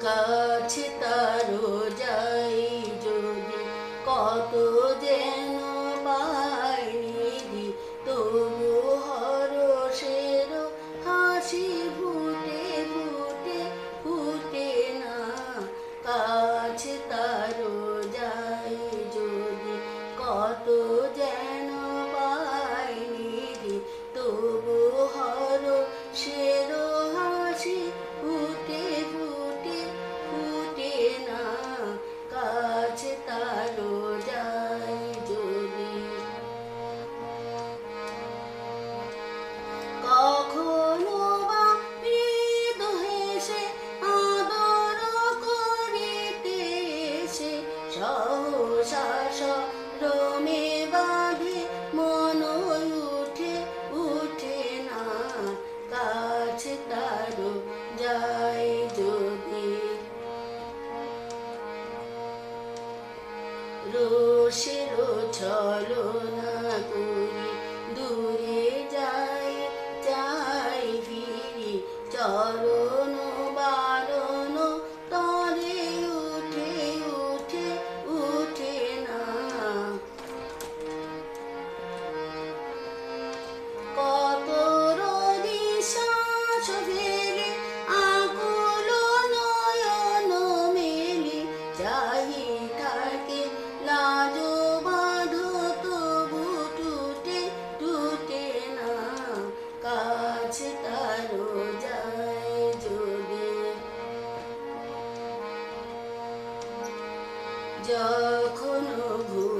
কাছে তারো যাই কত যেন পাই নিধি, তবু হরষের হাসি ফুটে ফুটে ফুটে না। কাছে সহসা রমে বাঁধে মন উঠে উঠে না কাছে ছলো না তারো যায় যখন ঘুমায়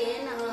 bien,